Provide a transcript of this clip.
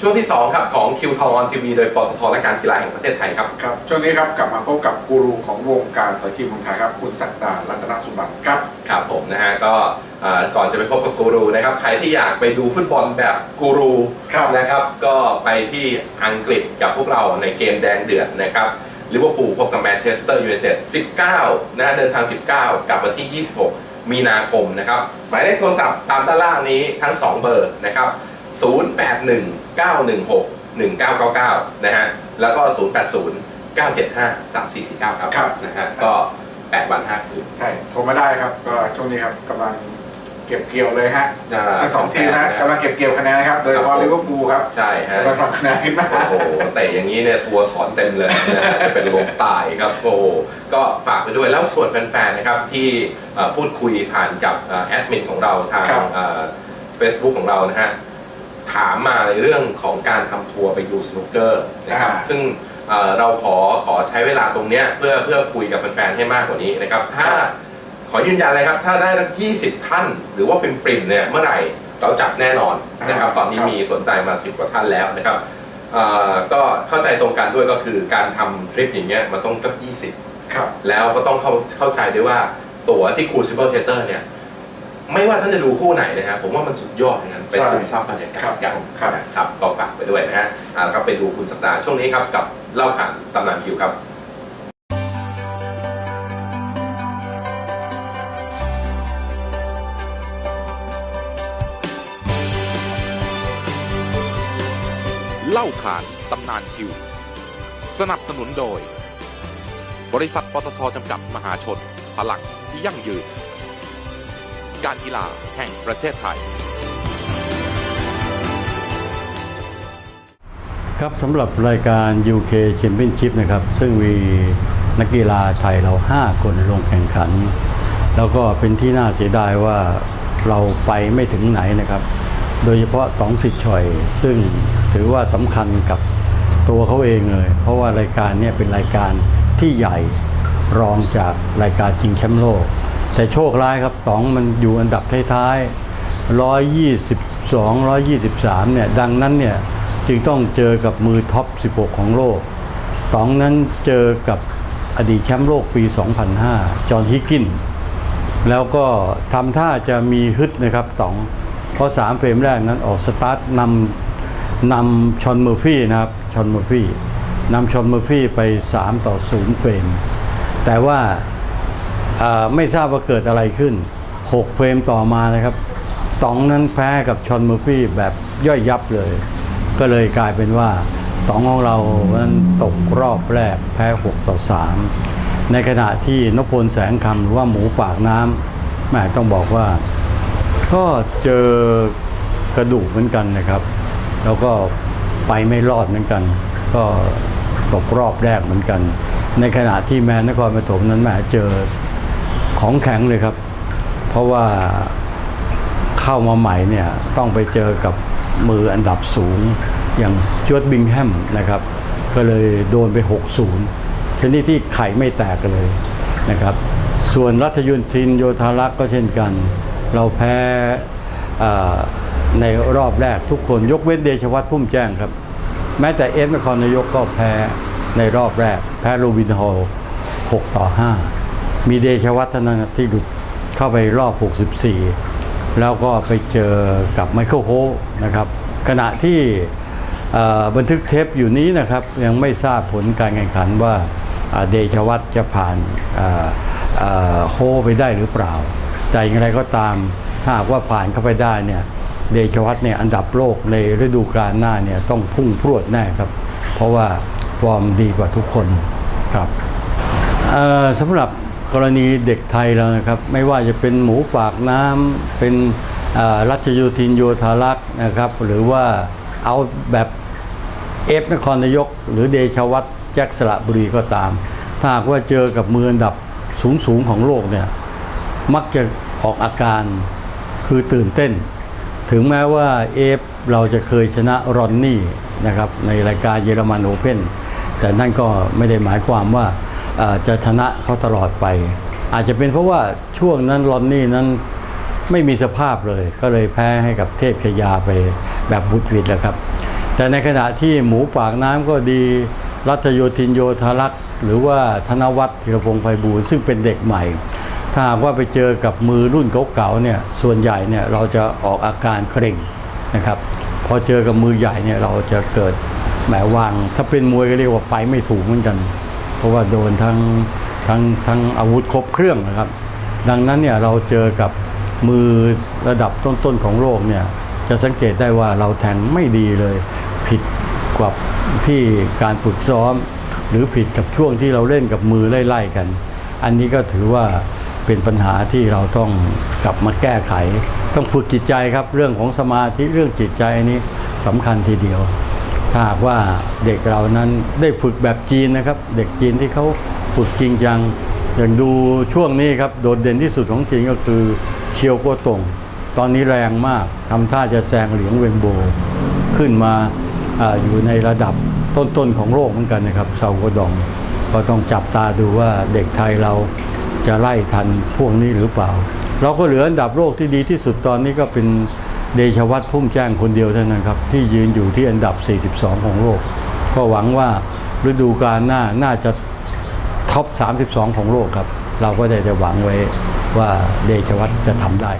ช่วงที่ 2 ครับ ของคิวทองออนทีวีโดยปตทและการกีฬาแห่งประเทศไทยครับ ครับ ช่วงนี้ครับกลับมาพบกับกูรูของวงการสอยกีเมืองไทยครับ คุณศักดารัตนสุบันครับ ครับผมนะฮะก็เอ่อก่อนจะไปพบกับกูรูนะครับใครที่อยากไปดูฟุตบอลแบบกูรูครับนะครับก็ไปที่อังกฤษกับพวกเราในเกมแดงเดือดนะครับลิเวอร์พูลพบกับแมนเชสเตอร์ยูไนเต็ด 19 นะฮะเดินทาง 19 กลับวันที่ 26 มีนาคมนะครับหมายเลขโทรศัพท์ตามด้านล่างนี้ทั้ง 2 เบอร์นะครับ 0819161999 นะฮะ แล้วก็ 0809753449 ครับครับ นะฮะ ก็ 8 วัน 5 คืน ใช่ โทรมาได้ครับ ก็ช่วงนี้ครับกำลังเก็บเกี่ยวเลยฮะอ่าทั้งสองทีมนะกำลังเก็บเกี่ยวคะแนนนะครับ โดยเฉพาะลิเวอร์พูลครับใช่ฮะ กำลังทำคะแนนขึ้นมา โอ้โหแต่อย่างนี้เนี่ยทัวร์ถอนเต็มเลยนะฮะจะเป็นลมตายครับโอ้โหก็ฝากไปด้วยแล้วส่วนแฟนๆนะครับที่เอ่อพูดคุยผ่านกับเอ่อแอดมินของเราทางครับ เฟซบุ๊กของเรานะฮะ ถามมาในเรื่องของการทำทัวร์ไปดูสนุกเกอร์นะครับซึ่งเอ่อเราขอขอใช้เวลาตรงเนี้ยเพื่อเพื่อคุยกับแฟนๆให้มากกว่านี้นะครับ ถ้าขอยืนยันเลยครับ ถ้าได้ทั้ง20 ท่าน หรือว่าเป็นปริ่มเนี่ยเมื่อไหร่เราจัดแน่นอนนะครับอ่าตอนนี้ครับมีสนใจมา 10 กว่าท่านแล้วนะครับเอ่อก็เข้าใจตรงกันด้วยก็คือการทำทริปอย่างเงี้ยมันต้องสักครับ20แล้วก็ต้องเข้าเข้าใจด้วยว่าตั๋วที่ครูซิเบิลเทเตอร์เนี่ย ไม่ว่าท่านจะดูคู่ไหนนะครับผมว่ามันสุดยอดทั้งนั้นไปใช่ซึมซับบรรยากาศกันครับนะครับก็ฝากไปด้วยนะฮะอ่าก็ไปดูคุณสัปดาห์ช่วงนี้ครับกับเล่าขานตำนานคิวครับเล่าขานตำนานคิว สนับสนุนโดย บริษัทปตทจำกัดมหาชน พลังที่ยั่งยืน การกีฬาแห่งประเทศไทย ครับสำหรับรายการ UK Championship นะครับ ซึ่งมีนักกีฬาไทยเรา 5 คนลงแข่งขัน แล้วก็เป็นที่น่าเสียดายว่าเราไปไม่ถึงไหนนะครับ โดยเฉพาะตองสิทธิ์ชอย ซึ่งถือว่าสำคัญกับตัวเขาเองเลย เพราะว่ารายการนี้เป็นรายการที่ใหญ่รองจากรายการชิงแชมป์โลก แต่โชคร้ายครับต๋องมันอยู่อันดับท้ายๆ122 123เนี่ยดังนั้นเนี่ยจึงต้องเจอกับมือท็อป 16 ของโลกต๋องนั้นเจอกับอดีตแชมป์โลกปี 2005 จอห์นฮิกกิน แล้วก็ทำท่าจะมีฮึดนะครับต๋อง เพราะ 3เฟรมแรกนั้นออกสตาร์ทนำนำชอนเมอร์ฟี่นะครับชอนเมอร์ฟี่นำชอนเมอร์ฟี่ไป 3 ต่อ 0 เฟรม แต่ว่า ไม่ทราบว่าเกิดอะไรขึ้น 6 เฟรมต่อมานะครับตองนั้นแพ้กับชอนเมอร์ฟี่แบบย่อยยับเลย ก็เลยกลายเป็นว่าตองของเรานั้นตกรอบแรกแพ้ 6 ต่อ 3 ในขณะที่นพพลแสงคำหรือว่าหมูปากน้ำแม่ต้องบอกว่า ก็เจอกระดูกเหมือนกันนะครับ แล้วก็ไปไม่รอดเหมือนกัน ก็ตกรอบแรกเหมือนกัน ในขณะที่แมนนครปฐมนั้นแหมเจอ ของแข็งเลยครับ เพราะว่าเข้ามาใหม่เนี่ยต้องไปเจอกับมืออันดับสูงอย่างจวตบิงแฮมนะครับ ก็เลยโดนไป 6-0ชนิดที่ไข่ไม่แตกเลยนะครับ ส่วนรัฐยุนทินโยธารักษ์ก็เช่นกัน เราแพ้ในรอบแรกทุกคนยกเว้นเดชวัฒน์พุ่มแจ้งครับ แม้แต่เอฟนครนายกก็แพ้ในรอบแรก แพ้โรบินฮอล6ต่อ 5 มีเดชวัฒน์ท่านที่หลุดเข้าไปรอบ 64 แล้วก็ไปเจอกับไมเคิลโฮนะครับ ขณะที่บันทึกเทปอยู่นี้นะครับ ยังไม่ทราบผลการแข่งขันว่าเดชวัฒน์จะผ่านโฮไปได้หรือเปล่า แต่อย่างไรก็ตามถ้าหากว่าผ่านเข้าไปได้เนี่ยเดชวัฒน์เนี่ยอันดับโลกในฤดูกาลหน้าเนี่ยต้องพุ่งพรวดแน่ครับ เพราะว่าฟอร์มดีกว่าทุกคนครับสำหรับ กรณีเด็กไทยแล้วนะครับ ไม่ว่าจะเป็นหมูปากน้ำเป็นรัชโยธินโยธารักษ์นะครับ หรือว่าเอาแบบเอฟนครนายก หรือเดชวัฒน์แจ็คสระบุรีก็ตาม ถ้าหากว่าเจอกับมืออันดับสูงๆของโลกเนี่ยมักจะออกอาการคือตื่นเต้น ถึงแม้ว่าเอฟเราจะเคยชนะรอนนี่นะครับในรายการเยอรมันโอเพ่นแต่นั่นก็ไม่ได้หมายความว่า จะชนะเขาตลอดไป อาจจะเป็นเพราะว่าช่วงนั้นรอนนี่นั้นไม่มีสภาพเลย ก็เลยแพ้ให้กับเทพชยาไปแบบบุดหวิดแหล้วครับ แต่ในขณะที่หมูปากน้ำก็ดีรัตโยธินโยธารักษ์หรือว่าธนวัฒน์ธีรพงษ์ไพบูลย์ซึ่งเป็นเด็กใหม่ ถ้าหากว่าไปเจอกับมือรุ่นเก่าๆเนี่ยส่วนใหญ่เนี่ยเราจะออกอาการเกร็งนะครับพอเจอกับมือใหญ่เนี่ยเราจะเกิดแหมวาง ถ้าเป็นมวยก็เรียกว่าไปไม่ถูกเหมือนกัน เพราะว่าโดนทั้งทั้งทั้งอาวุธครบเครื่องนะครับ ดังนั้นเนี่ยเราเจอกับมือระดับต้นๆของโลกเนี่ยจะสังเกตได้ว่าเราแทงไม่ดีเลย ผิดกับที่การฝึกซ้อม หรือผิดกับช่วงที่เราเล่นกับมือไล่ๆกัน อันนี้ก็ถือว่าเป็นปัญหาที่เราต้องกลับมาแก้ไข ต้องฝึกจิตใจครับเรื่องของสมาธิเรื่องจิตใจนี้สำคัญทีเดียว ถ้าหากว่าเด็กเรานั้นได้ฝึกแบบจีนนะครับ เด็กจีนที่เขาฝึกจริงจังอย่างดูช่วงนี้ครับโดดเด่นที่สุดของจีนก็คือเชียวโกตงตอนนี้แรงมากทำท่าจะแซงเหลียงเวนโบ ขึ้นมาออยู่ในระดับต้นๆของโลกเหมือนกันนะครับเซาโกดองก็ต้องจับตาดูว่าเด็กไทยเราจะไล่ทันพวกนี้หรือเปล่า เราก็เหลืออันดับโลกที่ดีที่สุดตอนนี้ก็เป็น เดชวัตรพุ่มแจ้งคนเดียวเท่านั้นครับ ที่ยืนอยู่ที่อันดับ 42 ของโลก ก็หวังว่าฤดูกาลหน้าน่าจะท็อป 32 ของโลกครับ เราก็ได้จะหวังไว้ว่าเดชวัตรจะทำได้